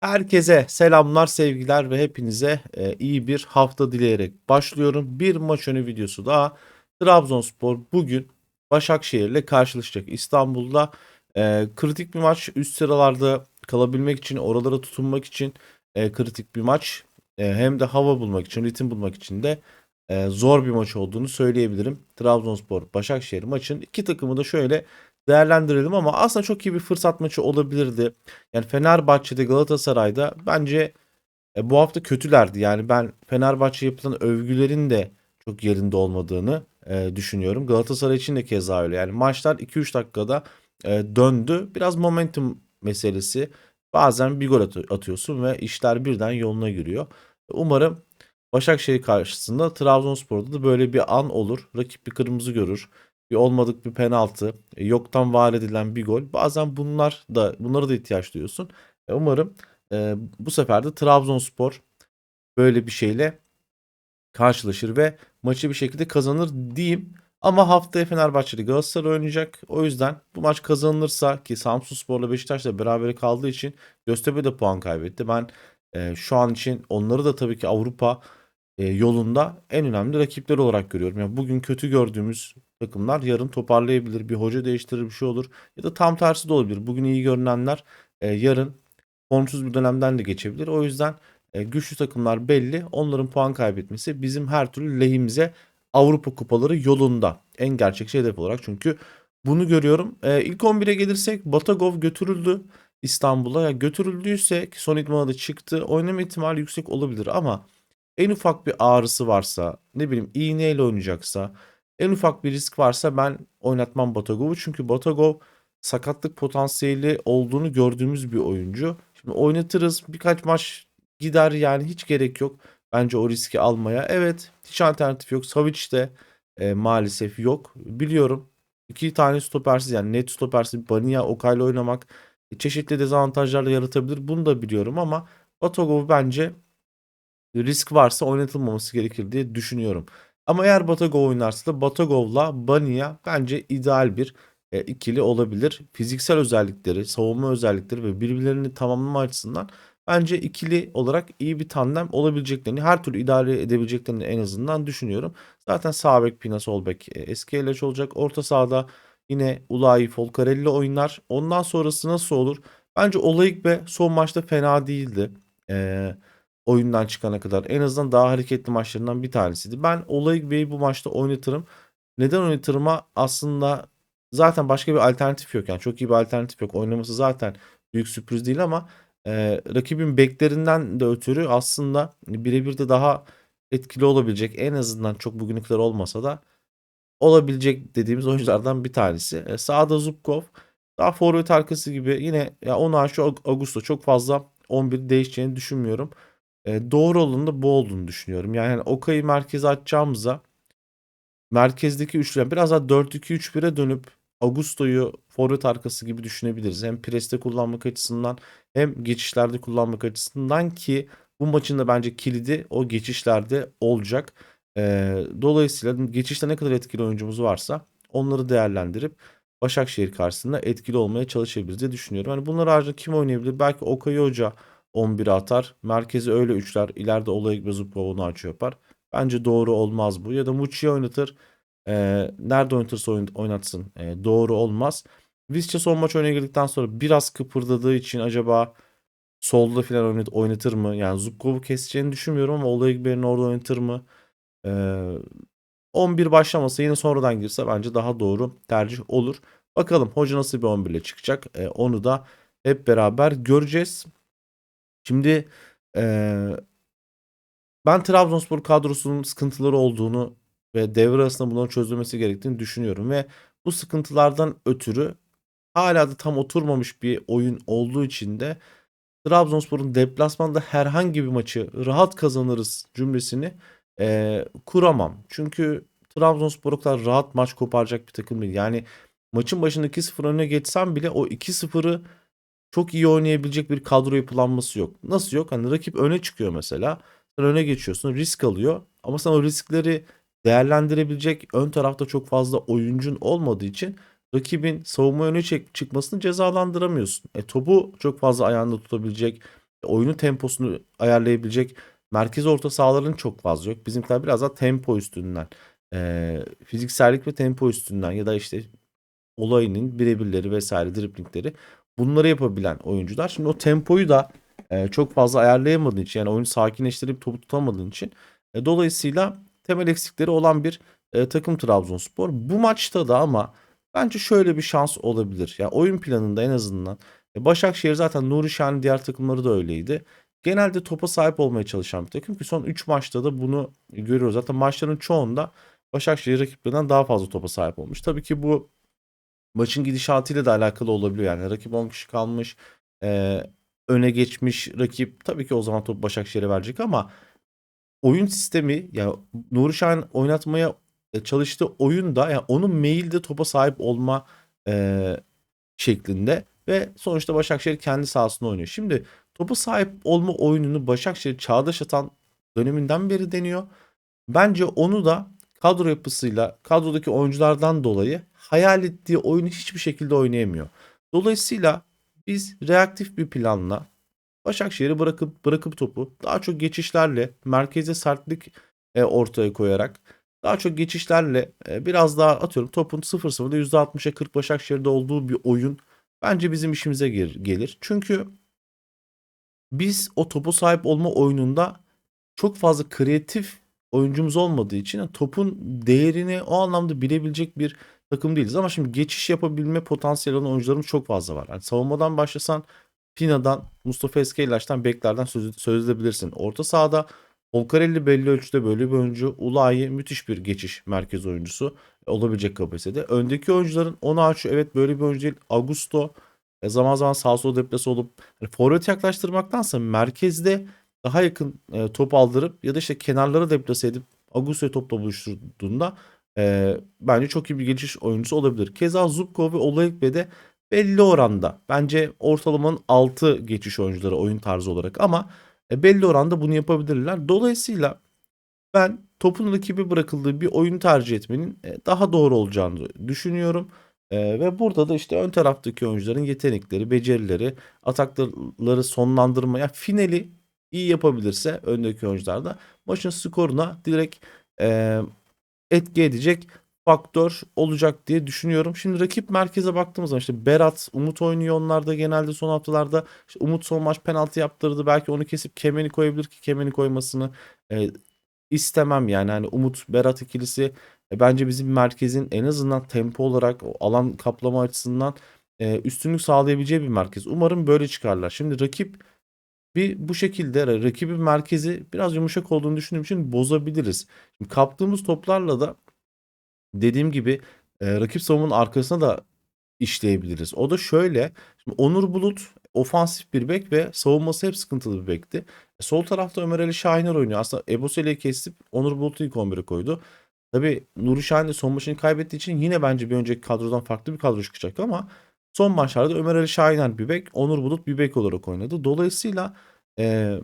Herkese selamlar, sevgiler ve hepinize e, iyi bir hafta dileyerek başlıyorum. Bir maç önü videosu daha. Trabzonspor bugün Başakşehir'le karşılaşacak. İstanbul'da e, kritik bir maç. Üst sıralarda kalabilmek için, oralara tutunmak için e, kritik bir maç. Hem de hava bulmak için, ritim bulmak için de zor bir maç olduğunu söyleyebilirim. Trabzonspor Başakşehir maçın iki takımı da şöyle değerlendirelim ama aslında çok iyi bir fırsat maçı olabilirdi. Yani Fenerbahçe'de Galatasaray'da bence e, bu hafta kötülerdi. Yani ben Fenerbahçe yapılan övgülerin de çok yerinde olmadığını e, düşünüyorum. Galatasaray için de keza öyle. Yani maçlar 2-3 dakikada e, döndü. Biraz momentum meselesi. Bazen bir gol at- atıyorsun ve işler birden yoluna giriyor. Umarım Başakşehir karşısında Trabzonspor'da da böyle bir an olur. Rakip bir kırmızı görür bir olmadık bir penaltı, e, yoktan var edilen bir gol. Bazen bunlar da bunlara da ihtiyaç duyuyorsun. E, umarım e, bu sefer de Trabzonspor böyle bir şeyle karşılaşır ve maçı bir şekilde kazanır diyeyim. Ama haftaya Fenerbahçe'de Galatasaray oynayacak. O yüzden bu maç kazanılırsa ki Samsunspor'la Beşiktaş'la beraber kaldığı için Göztepe de puan kaybetti. Ben e, şu an için onları da tabii ki Avrupa yolunda en önemli rakipler olarak görüyorum. Yani bugün kötü gördüğümüz takımlar yarın toparlayabilir. Bir hoca değiştirir bir şey olur. Ya da tam tersi de olabilir. Bugün iyi görünenler e, yarın formsuz bir dönemden de geçebilir. O yüzden e, güçlü takımlar belli. Onların puan kaybetmesi bizim her türlü lehimize Avrupa kupaları yolunda. En gerçekçi hedef olarak çünkü bunu görüyorum. E, ilk 11'e gelirsek Batagov götürüldü İstanbul'a. Ya götürüldüyse ki son idmana da çıktı. Oynama ihtimali yüksek olabilir ama en ufak bir ağrısı varsa, ne bileyim iğneyle oynayacaksa, en ufak bir risk varsa ben oynatmam Batagov'u. Çünkü Batagov sakatlık potansiyeli olduğunu gördüğümüz bir oyuncu. Şimdi oynatırız birkaç maç gider yani hiç gerek yok bence o riski almaya. Evet hiç alternatif yok. Savic de e, maalesef yok. Biliyorum iki tane stopersiz yani net stopersiz Bania Okay'la oynamak çeşitli dezavantajlarla yaratabilir. Bunu da biliyorum ama Batagov bence risk varsa oynatılmaması gerekir diye düşünüyorum. Ama eğer Batagov oynarsa da Batagov'la Bania bence ideal bir e, ikili olabilir. Fiziksel özellikleri, savunma özellikleri ve birbirlerini tamamlama açısından bence ikili olarak iyi bir tandem olabileceklerini, her türlü idare edebileceklerini en azından düşünüyorum. Zaten sağ bek Pina, sol bek e, eski Eleç olacak. Orta sahada yine Ulayi, Folcarelli oynar. Ondan sonrası nasıl olur? Bence Olayık ve son maçta fena değildi. Eee oyundan çıkana kadar en azından daha hareketli maçlarından bir tanesiydi. Ben Olayık Bey'i bu maçta oynatırım. Neden oynatırıma aslında zaten başka bir alternatif yok. Yani çok iyi bir alternatif yok. Oynaması zaten büyük sürpriz değil ama e, rakibin beklerinden de ötürü aslında birebir de daha etkili olabilecek en azından çok bugüne kadar olmasa da olabilecek dediğimiz oyunculardan bir tanesi. E, sağda Zubkov daha forvet arkası gibi yine ya onu şu Augusto çok fazla 11 değişeceğini düşünmüyorum. Eee, doğru olanın da bu olduğunu düşünüyorum. Yani, hani, Okay'ı merkeze atacağımıza merkezdeki üçlü biraz daha 4-2-3-1'e dönüp Augusto'yu forvet arkası gibi düşünebiliriz. Hem preste kullanmak açısından hem geçişlerde kullanmak açısından ki bu maçın da bence kilidi o geçişlerde olacak. Eee, dolayısıyla geçişte ne kadar etkili oyuncumuz varsa onları değerlendirip Başakşehir karşısında etkili olmaya çalışabiliriz diye düşünüyorum. Hani, bunlar haricinde kim oynayabilir? Belki Okay Hoca 11'e atar. Merkezi öyle üçler. İleride Olayık ve Zubkov onu açıyor yapar. Bence doğru olmaz bu. Ya da Muçi'yi oynatır. Ee, nerede oynatırsa oyn- oynatsın. Ee, doğru olmaz. Visca son maç oynaya girdikten sonra biraz kıpırdadığı için acaba solda falan oynat oynatır mı? Yani Zubkov'u keseceğini düşünmüyorum ama Olayık birini orada oynatır mı? Ee, 11 başlamasa yine sonradan girse bence daha doğru tercih olur. Bakalım hoca nasıl bir 11 ile çıkacak. Ee, onu da hep beraber göreceğiz. Şimdi eee, ben Trabzonspor kadrosunun sıkıntıları olduğunu ve devre arasında bunların çözülmesi gerektiğini düşünüyorum ve bu sıkıntılardan ötürü hala da tam oturmamış bir oyun olduğu için de Trabzonspor'un deplasmanda herhangi bir maçı rahat kazanırız cümlesini eee, kuramam. Çünkü Trabzonspor kadar rahat maç koparacak bir takım değil. Yani maçın başında 2-0 öne geçsem bile o 2-0'ı çok iyi oynayabilecek bir kadro yapılanması yok. Nasıl yok? Hani rakip öne çıkıyor mesela. Sen öne geçiyorsun, risk alıyor. Ama sen o riskleri değerlendirebilecek ön tarafta çok fazla oyuncun olmadığı için rakibin savunma öne çek çıkmasını cezalandıramıyorsun. E topu çok fazla ayağında tutabilecek oyunu temposunu ayarlayabilecek merkez orta sahaların çok fazla yok. Bizimkiler biraz daha tempo üstünden, eee, fiziksellik ve tempo üstünden ya da işte olayının birebirleri vesaire driblingleri bunları yapabilen oyuncular. Şimdi o tempoyu da e, çok fazla ayarlayamadığın için yani oyunu sakinleştirip topu tutamadığın için e, dolayısıyla temel eksikleri olan bir e, takım Trabzonspor. Bu maçta da ama bence şöyle bir şans olabilir. Yani oyun planında en azından e, Başakşehir zaten Nuri Şahin diğer takımları da öyleydi. Genelde topa sahip olmaya çalışan bir takım ki son 3 maçta da bunu görüyoruz. Zaten maçların çoğunda Başakşehir rakiplerinden daha fazla topa sahip olmuş. Tabii ki bu maçın gidişatıyla da alakalı olabiliyor. Yani rakip 10 kişi kalmış, e, öne geçmiş rakip tabii ki o zaman top Başakşehir'e verecek ama oyun sistemi ya Nuri Şahin oynatmaya e, çalıştığı oyunda yani onun mailde topa sahip olma e, şeklinde ve sonuçta Başakşehir kendi sahasında oynuyor. Şimdi topa sahip olma oyununu Başakşehir çağdaş atan döneminden beri deniyor. Bence onu da kadro yapısıyla kadrodaki oyunculardan dolayı hayal ettiği oyunu hiçbir şekilde oynayamıyor. Dolayısıyla biz reaktif bir planla Başakşehir'i bırakıp bırakıp topu daha çok geçişlerle merkeze sertlik e, ortaya koyarak daha çok geçişlerle e, biraz daha atıyorum topun 0-0'da %60'a 40 Başakşehir'de olduğu bir oyun bence bizim işimize gel- gelir. Çünkü biz o topu sahip olma oyununda çok fazla kreatif oyuncumuz olmadığı için topun değerini o anlamda bilebilecek bir takım değiliz. Ama şimdi geçiş yapabilme potansiyeli olan oyuncularımız çok fazla var. Yani savunmadan başlasan Pina'dan, Mustafa Eskeylaş'tan beklerden söz, söz edebilirsin. Orta sahada Volcarelli belli ölçüde böyle bir oyuncu. Ulayi müthiş bir geçiş merkez oyuncusu olabilecek kapasitede. Öndeki oyuncuların Onaçu evet böyle bir oyuncu değil. Augusto e, zaman zaman sağ sol deplase olup hani forvet yaklaştırmaktansa merkezde daha yakın e, top aldırıp ya da işte kenarlara deplase edip Augusto'yu topla buluşturduğunda e, bence çok iyi bir geçiş oyuncusu olabilir. Keza Zubkov ve Olayekbe de belli oranda bence ortalamanın altı geçiş oyuncuları oyun tarzı olarak ama e, belli oranda bunu yapabilirler. Dolayısıyla ben topun rakibi bırakıldığı bir oyun tercih etmenin e, daha doğru olacağını düşünüyorum. E, ve burada da işte ön taraftaki oyuncuların yetenekleri, becerileri, atakları sonlandırma, yani finali iyi yapabilirse öndeki oyuncular da maçın skoruna direkt e, etki edecek faktör olacak diye düşünüyorum. Şimdi rakip merkeze baktığımız zaman işte Berat, Umut oynuyor onlar da genelde son haftalarda. İşte Umut son maç penaltı yaptırdı. Belki onu kesip Kemeni koyabilir ki Kemeni koymasını e, istemem yani. Hani Umut Berat ikilisi e, bence bizim merkezin en azından tempo olarak o alan kaplama açısından e, üstünlük sağlayabileceği bir merkez. Umarım böyle çıkarlar. Şimdi rakip bir bu şekilde rakibin merkezi biraz yumuşak olduğunu düşündüğüm için bozabiliriz. Şimdi kaptığımız toplarla da dediğim gibi e, rakip savunmanın arkasına da işleyebiliriz. O da şöyle. Şimdi Onur Bulut ofansif bir bek ve savunması hep sıkıntılı bir bekti. E, sol tarafta Ömer Ali Şahiner oynuyor. Aslında Eboseli'yi kesip Onur Bulut'u ilk 11'e koydu. Tabi Nuri Şahin de son maçını kaybettiği için yine bence bir önceki kadrodan farklı bir kadro çıkacak ama son maçlarda Ömer Ali Şahiner bir bek, Onur Bulut bir bek olarak oynadı. Dolayısıyla e,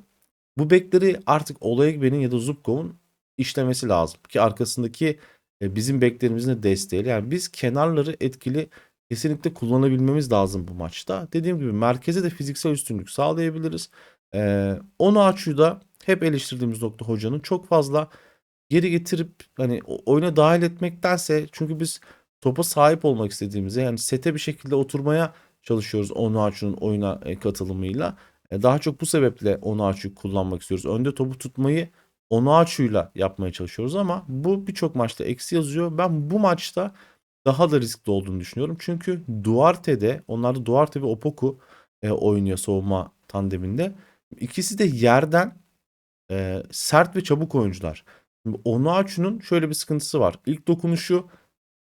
bu bekleri artık Olayegbe'nin ya da Zubkov'un işlemesi lazım. Ki arkasındaki e, bizim beklerimizin de desteğiyle. Yani biz kenarları etkili kesinlikle kullanabilmemiz lazım bu maçta. Dediğim gibi merkeze de fiziksel üstünlük sağlayabiliriz. Ee, onu açıyı da hep eleştirdiğimiz nokta hocanın çok fazla geri getirip hani oyuna dahil etmektense çünkü biz topa sahip olmak istediğimizde yani sete bir şekilde oturmaya çalışıyoruz onu açının oyuna e, katılımıyla. E, daha çok bu sebeple onu açıyı kullanmak istiyoruz. Önde topu tutmayı Onuachu'yla yapmaya çalışıyoruz ama bu birçok maçta eksi yazıyor. Ben bu maçta daha da riskli olduğunu düşünüyorum. Çünkü Duarte'de onlarda Duarte ve Opoku e, oynuyor savunma tandeminde. İkisi de yerden sert ve çabuk oyuncular. Onuachu'nun şöyle bir sıkıntısı var. İlk dokunuşu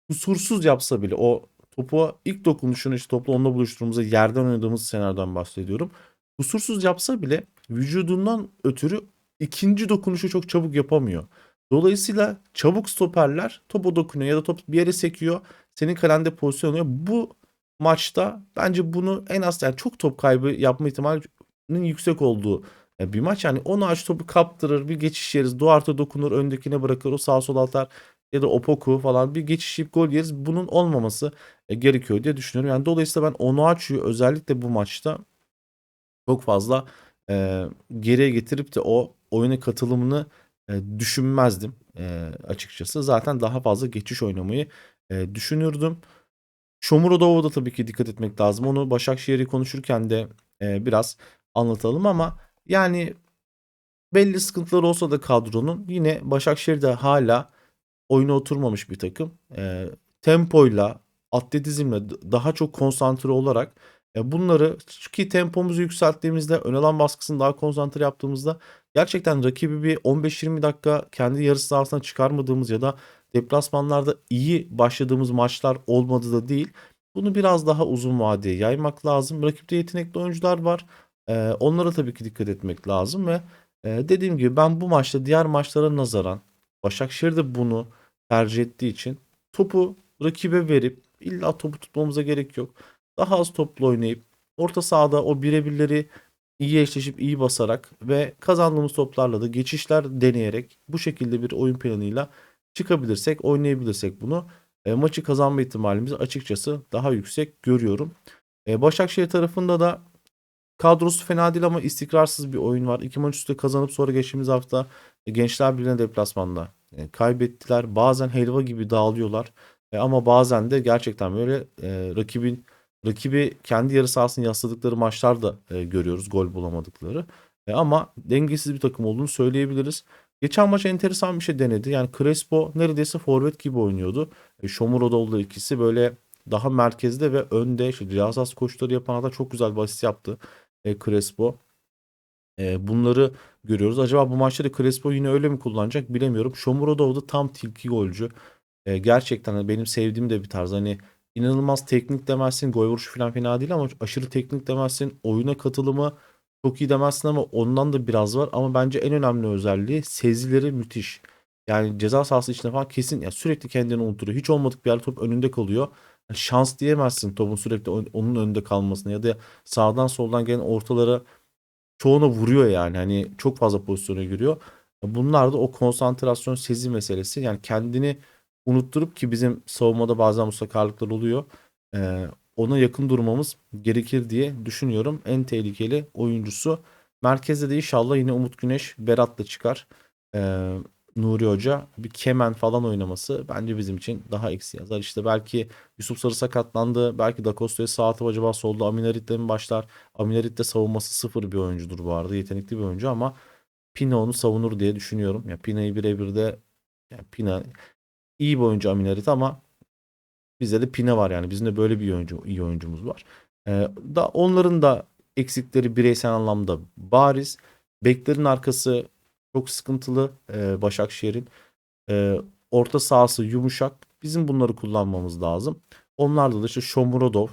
kusursuz yapsa bile o topu ilk dokunuşunu işte topla onunla buluşturduğumuzda yerden oynadığımız senaryodan bahsediyorum. Kusursuz yapsa bile vücudundan ötürü ikinci dokunuşu çok çabuk yapamıyor. Dolayısıyla çabuk stoperler topa dokunuyor ya da top bir yere sekiyor. Senin kalende pozisyon alıyor. Bu maçta bence bunu en az yani çok top kaybı yapma ihtimalinin yüksek olduğu bir maç. Yani onu aç topu kaptırır bir geçiş yeriz. Duarte dokunur öndekine bırakır o sağ sol atar ya da Opoku falan bir geçiş yiyip gol yeriz. Bunun olmaması e, gerekiyor diye düşünüyorum. Yani dolayısıyla ben onu açıyor özellikle bu maçta çok fazla e, geriye getirip de o oyuna katılımını e, düşünmezdim e, açıkçası. Zaten daha fazla geçiş oynamayı e, düşünürdüm. Shomurodov'a da tabii ki dikkat etmek lazım. Onu Başakşehir'i konuşurken de e, biraz anlatalım ama yani belli sıkıntılar olsa da kadronun yine Başakşehir'de hala oyuna oturmamış bir takım. E, tempoyla, atletizmle daha çok konsantre olarak e, bunları ki tempomuzu yükselttiğimizde ön alan baskısını daha konsantre yaptığımızda gerçekten rakibi bir 15-20 dakika kendi yarı sahasına çıkarmadığımız ya da deplasmanlarda iyi başladığımız maçlar olmadı da değil. Bunu biraz daha uzun vadeye yaymak lazım. Rakipte yetenekli oyuncular var. E, onlara tabii ki dikkat etmek lazım ve e, dediğim gibi ben bu maçta diğer maçlara nazaran Başakşehir de bunu tercih ettiği için topu rakibe verip illa topu tutmamıza gerek yok. Daha az toplu oynayıp orta sahada o birebirleri iyi eşleşip iyi basarak ve kazandığımız toplarla da geçişler deneyerek bu şekilde bir oyun planıyla çıkabilirsek, oynayabilirsek bunu e, maçı kazanma ihtimalimizi açıkçası daha yüksek görüyorum. E, Başakşehir tarafında da kadrosu fena değil ama istikrarsız bir oyun var. İki maç üstte kazanıp sonra geçtiğimiz hafta e, Gençler Birliği'ne deplasmanda e, kaybettiler. Bazen helva gibi dağılıyorlar. E, ama bazen de gerçekten böyle rakibin rakibi kendi yarı sahasını yasladıkları maçlar da görüyoruz gol bulamadıkları. Ama dengesiz bir takım olduğunu söyleyebiliriz. Geçen maç enteresan bir şey denedi. Yani Crespo neredeyse forvet gibi oynuyordu. E, Shomurodov'la ikisi böyle daha merkezde ve önde işte cihazaz koşuları yapan da çok güzel bir asist yaptı e, Crespo. E, bunları görüyoruz. Acaba bu maçta da Crespo yine öyle mi kullanacak bilemiyorum. Shomurodov da tam tilki golcü. E, gerçekten hani benim sevdiğim de bir tarz. Hani inanılmaz teknik demezsin. Gol vuruşu falan fena değil ama aşırı teknik demezsin. Oyuna katılımı çok iyi demezsin ama ondan da biraz var. Ama bence en önemli özelliği sezileri müthiş. Yani ceza sahası içinde falan kesin ya sürekli kendini unutuyor. Hiç olmadık bir yer top önünde kalıyor. Yani şans diyemezsin topun sürekli on- onun önünde kalmasına ya da sağdan soldan gelen ortalara çoğuna vuruyor yani. Hani çok fazla pozisyona giriyor. Bunlar da o konsantrasyon sezi meselesi. Yani kendini unutturup ki bizim savunmada bazen bu sakarlıklar oluyor. Ee, ona yakın durmamız gerekir diye düşünüyorum. En tehlikeli oyuncusu. Merkezde de inşallah yine Umut Güneş, Berat da çıkar. Ee, Nuri Hoca bir Kemen falan oynaması bence bizim için daha eksi yazar. İşte belki Yusuf Sarı sakatlandı. Belki Da Costa'ya sağ atıp acaba solda Aminarit'le mi başlar? Aminarit de savunması sıfır bir oyuncudur bu arada. Yetenekli bir oyuncu ama Pina onu savunur diye düşünüyorum. Ya Pina'yı birebir de yani Pina iyi bir oyuncu Aminarit ama bizde de Pina var yani. Bizim de böyle bir oyuncu, iyi oyuncumuz var. Ee, da onların da eksikleri bireysel anlamda bariz. Beklerin arkası çok sıkıntılı e, Başakşehir'in. E, orta sahası yumuşak. Bizim bunları kullanmamız lazım. Onlarda da işte Shomurodov,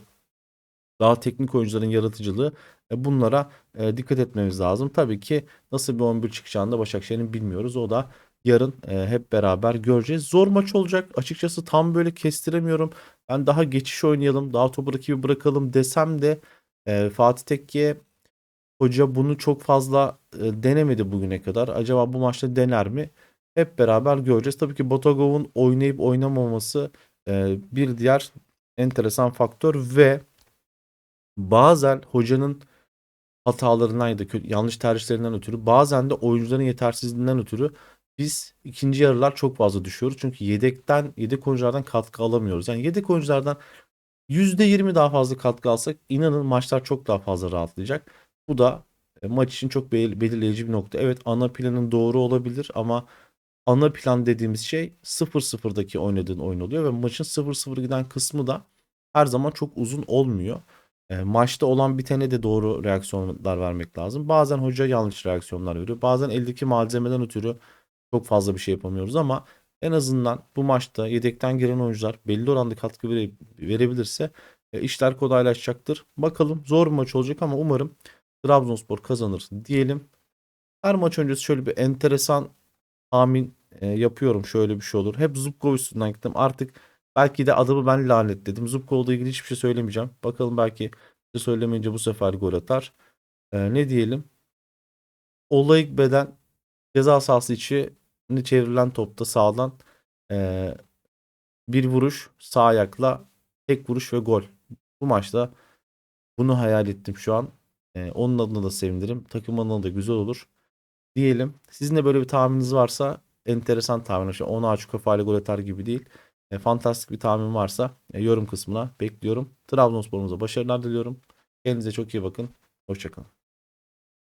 daha teknik oyuncuların yaratıcılığı e, bunlara e, dikkat etmemiz lazım. Tabii ki nasıl bir 11 çıkacağını da Başakşehir'in bilmiyoruz. O da yarın e, hep beraber göreceğiz. Zor maç olacak. Açıkçası tam böyle kestiremiyorum. Ben daha geçiş oynayalım, daha topu rakibi bırakalım desem de e, Fatih Tekke'ye hoca bunu çok fazla e, denemedi bugüne kadar. Acaba bu maçta dener mi? Hep beraber göreceğiz. Tabii ki Botagov'un oynayıp oynamaması e, bir diğer enteresan faktör ve bazen hocanın hatalarından ya da kötü, yanlış tercihlerinden ötürü bazen de oyuncuların yetersizliğinden ötürü biz ikinci yarılar çok fazla düşüyoruz. Çünkü yedekten yedek oyunculardan katkı alamıyoruz. Yani yedek oyunculardan %20 daha fazla katkı alsak inanın maçlar çok daha fazla rahatlayacak. Bu da e, maç için çok belir- belirleyici bir nokta. Evet ana planın doğru olabilir ama ana plan dediğimiz şey 0-0'daki oynadığın oyun oluyor ve maçın 0-0 giden kısmı da her zaman çok uzun olmuyor. E, maçta olan bitene de doğru reaksiyonlar vermek lazım. Bazen hoca yanlış reaksiyonlar veriyor. Bazen eldeki malzemeden ötürü çok fazla bir şey yapamıyoruz ama en azından bu maçta yedekten giren oyuncular belli oranda katkı vere- verebilirse e, işler kolaylaşacaktır. Bakalım zor bir maç olacak ama umarım Trabzonspor kazanır diyelim. Her maç öncesi şöyle bir enteresan tahmin e, yapıyorum. Şöyle bir şey olur. Hep Zubkov üstünden gittim. Artık belki de adamı ben lanetledim. Zubkov'la ilgili hiçbir şey söylemeyeceğim. Bakalım belki şey söylemeyince bu sefer gol atar. E, ne diyelim? Olayık beden ceza sahası içi çevrilen topta sağdan e, bir vuruş sağ ayakla tek vuruş ve gol. Bu maçta bunu hayal ettim şu an. E, onun adına da sevinirim. Takım adına da güzel olur. Diyelim. Sizin de böyle bir tahmininiz varsa enteresan tahmin. İşte 10 açık kafayla gol atar gibi değil. E, fantastik bir tahmin varsa e, yorum kısmına bekliyorum. Trabzonspor'umuza başarılar diliyorum. Kendinize çok iyi bakın. Hoşçakalın.